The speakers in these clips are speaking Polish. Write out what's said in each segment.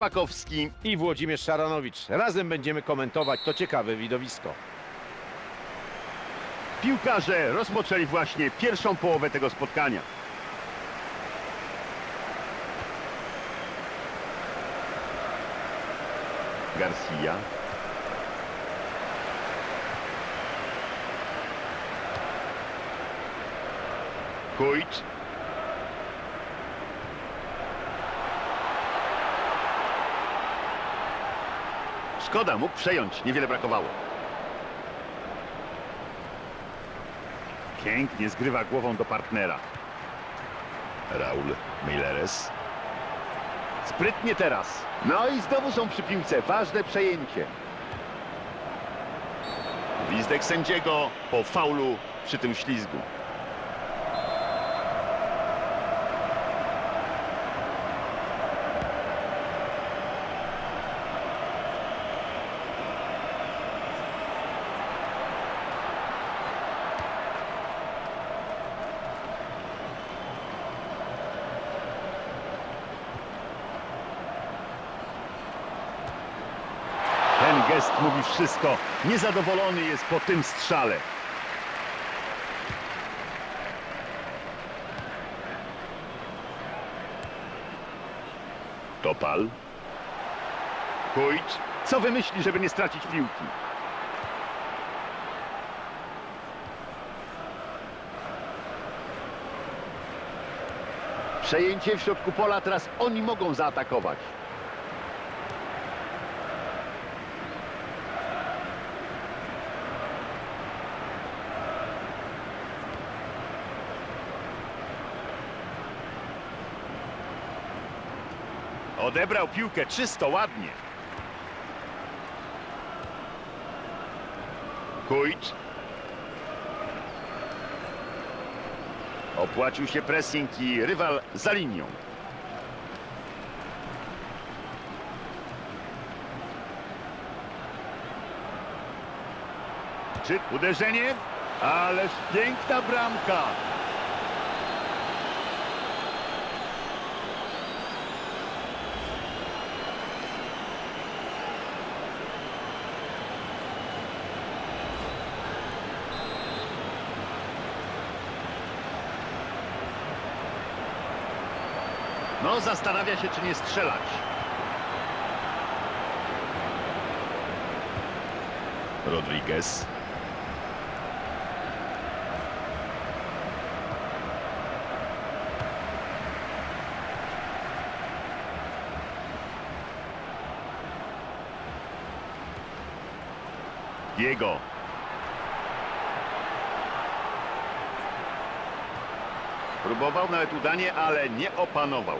Pakowski. i Włodzimierz Szaranowicz. Razem będziemy komentować to ciekawe widowisko. Piłkarze rozpoczęli właśnie pierwszą połowę tego spotkania. Garcia. Kujcz. Szkoda, mógł przejąć, niewiele brakowało. Pięknie zgrywa głową do partnera. Raul Mileres. Sprytnie teraz. No i znowu są przy piłce. Ważne przejęcie. Gwizdek sędziego po faulu przy tym ślizgu. Ten gest mówi wszystko. Niezadowolony jest po tym strzale. Topal. Kujcz. Co wymyśli, żeby nie stracić piłki? Przejęcie w środku pola, teraz oni mogą zaatakować. Odebrał piłkę czysto, ładnie. Kujcz. Opłacił się pressing i rywal za linią. Czy uderzenie? Ależ piękna bramka. No, zastanawia się, czy nie strzelać. Rodriguez. Diego. Próbował nawet udanie, ale nie opanował.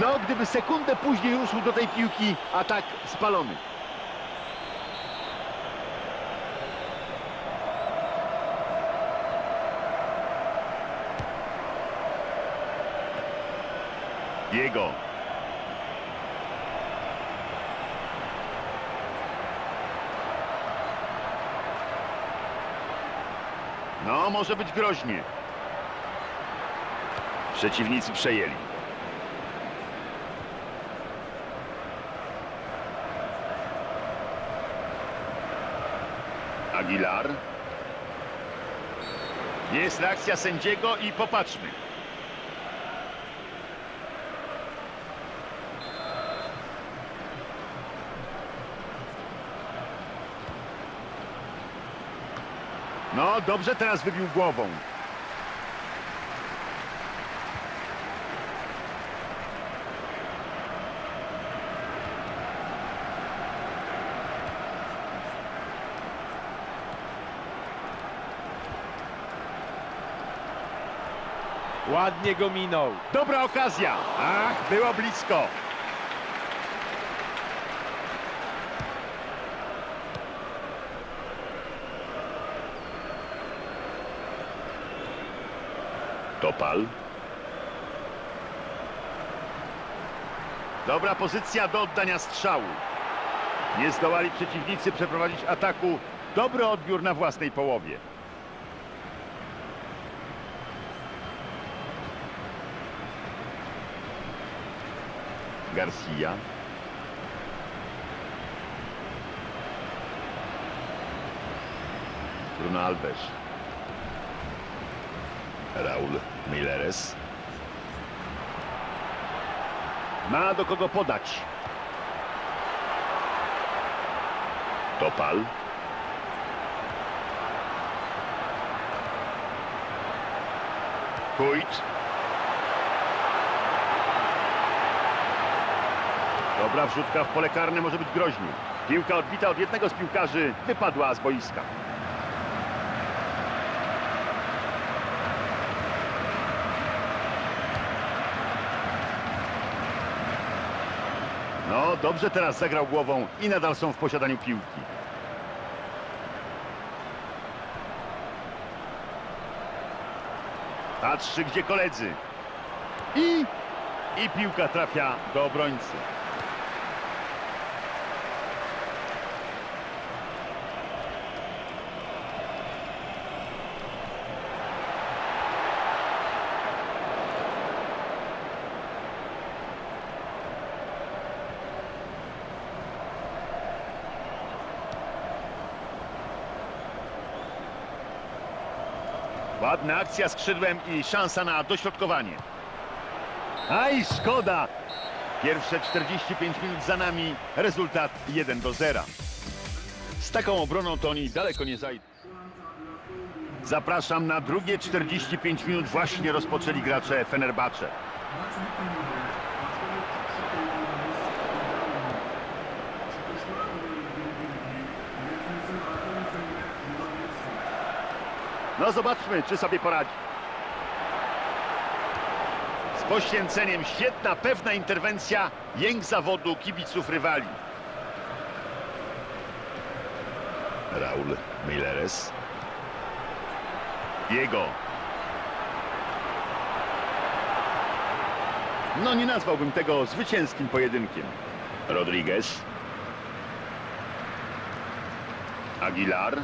No, gdyby sekundę później ruszył do tej piłki, a tak spalony. Diego. No, może być groźnie. Przeciwnicy przejęli. Aguilar. Jest reakcja sędziego i popatrzmy. No, dobrze teraz wybił głową. Ładnie go minął. Dobra okazja. Ach, było blisko. Topal. Dobra pozycja do oddania strzału. Nie zdołali przeciwnicy przeprowadzić ataku. Dobry odbiór na własnej połowie. Garcia. Bruno Alves. Raul Mileres. Ma do kogo podać. Topal. Kujt. Dobra wrzutka w pole karne może być groźnie. Piłka odbita od jednego z piłkarzy wypadła z boiska. No, dobrze teraz zagrał głową i nadal są w posiadaniu piłki. Patrzy, gdzie koledzy. I, I piłka trafia do obrońcy. Ładna akcja skrzydłem i szansa na dośrodkowanie. Aj, szkoda! Pierwsze 45 minut za nami, rezultat 1 do 0. Z taką obroną to oni daleko nie zajdą. Zapraszam na drugie 45 minut. Właśnie rozpoczęli gracze Fenerbahce. No zobaczmy, czy sobie poradzi. Z poświęceniem świetna, pewna interwencja, jęk zawodu kibiców rywali. Raul Mileres. Jego. No nie nazwałbym tego zwycięskim pojedynkiem. Rodriguez. Aguilar.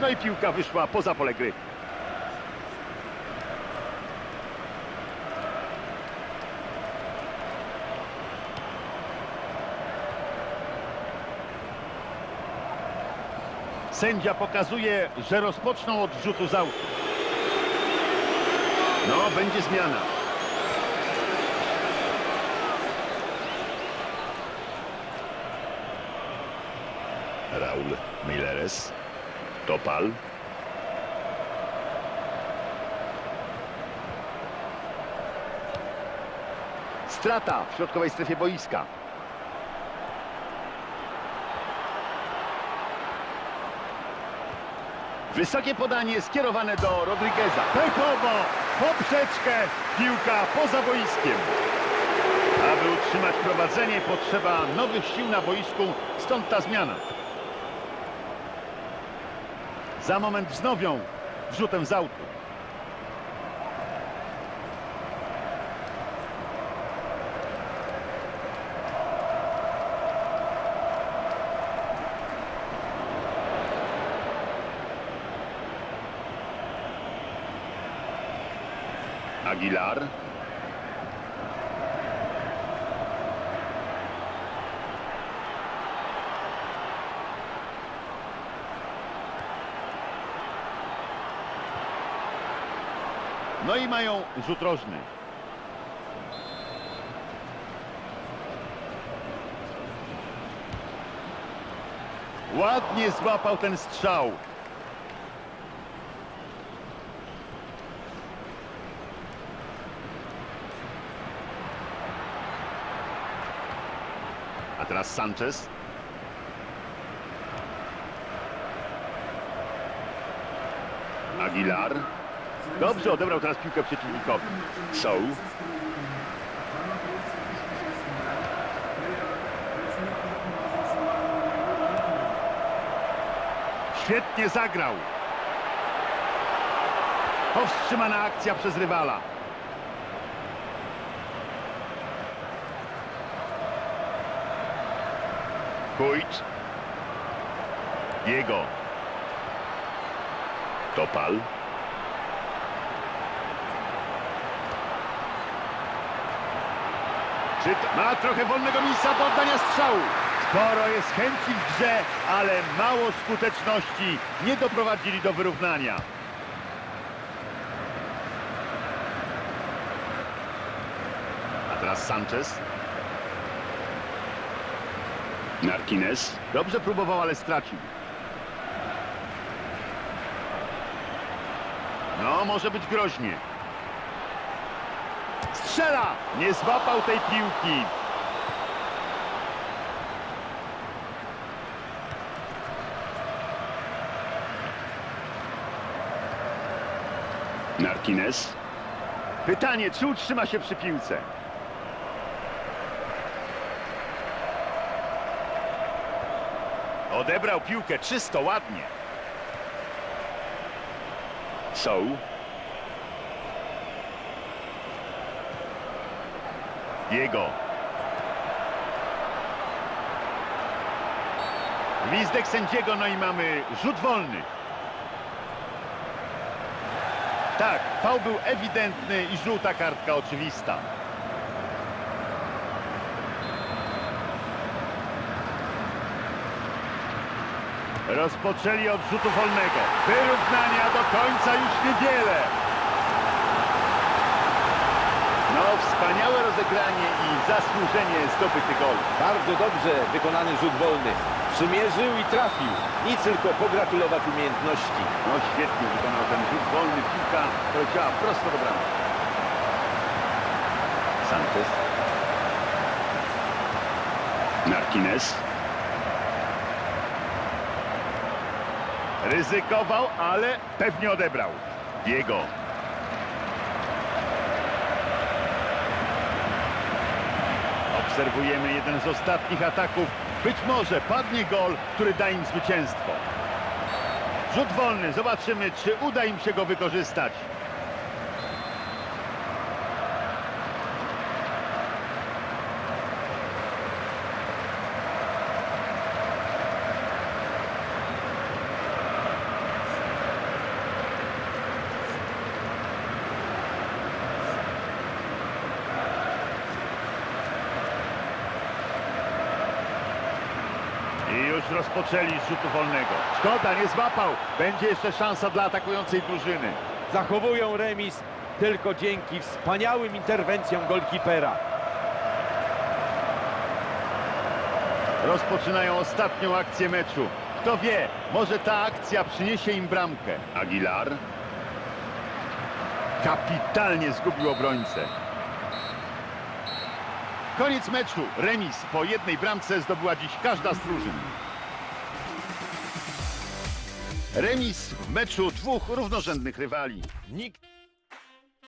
No i piłka wyszła poza pole gry. Sędzia pokazuje, że rozpoczną od rzutu z autu. No, będzie zmiana. Raul Mileres. Topal. Strata w środkowej strefie boiska. Wysokie podanie skierowane do Rodrigueza. Pechowo, poprzeczkę, piłka poza boiskiem. Aby utrzymać prowadzenie potrzeba nowych sił na boisku, stąd ta zmiana. Za moment wznowią wrzutem z autu. Aguilar. No i mają rzut rożny. Ładnie złapał ten strzał. A teraz Sanchez. Aguilar. Dobrze odebrał teraz piłkę przeciwnikowi. Soł. Świetnie zagrał. Powstrzymana akcja przez rywala. Kujcz. Jego. Topal. Ma trochę wolnego miejsca do oddania strzału? Sporo jest chęci w grze, ale mało skuteczności. Nie doprowadzili do wyrównania. A teraz Sanchez. Martinez. Dobrze próbował, ale stracił. No, może być groźnie. Strzela! Nie złapał tej piłki. Martinez. Pytanie, czy utrzyma się przy piłce? Odebrał piłkę czysto, ładnie. Są. Jego. Gwizdek sędziego, no i mamy rzut wolny. Tak, fał był ewidentny i żółta kartka oczywista. Rozpoczęli od rzutu wolnego. Wyrównania do końca już niewiele. No, wspaniałe rozegranie i zasłużenie zdobyty gol. Bardzo dobrze wykonany rzut wolny. Przymierzył i trafił. Nic tylko pogratulować umiejętności. No, świetnie wykonał ten rzut wolny. Piłka poleciała prosto do bramki. Sanchez. Martinez. Ryzykował, ale pewnie odebrał. Diego. Obserwujemy jeden z ostatnich ataków. Być może padnie gol, który da im zwycięstwo. Rzut wolny. Zobaczymy, czy uda im się go wykorzystać. I już rozpoczęli z rzutu wolnego. Szkoda, nie złapał. Będzie jeszcze szansa dla atakującej drużyny. Zachowują remis tylko dzięki wspaniałym interwencjom golkipera. Rozpoczynają ostatnią akcję meczu. Kto wie, może ta akcja przyniesie im bramkę. Aguilar. Kapitalnie zgubił obrońcę. Koniec meczu. Remis po jednej bramce zdobyła dziś każda z drużyn. Remis w meczu dwóch równorzędnych rywali. Nikt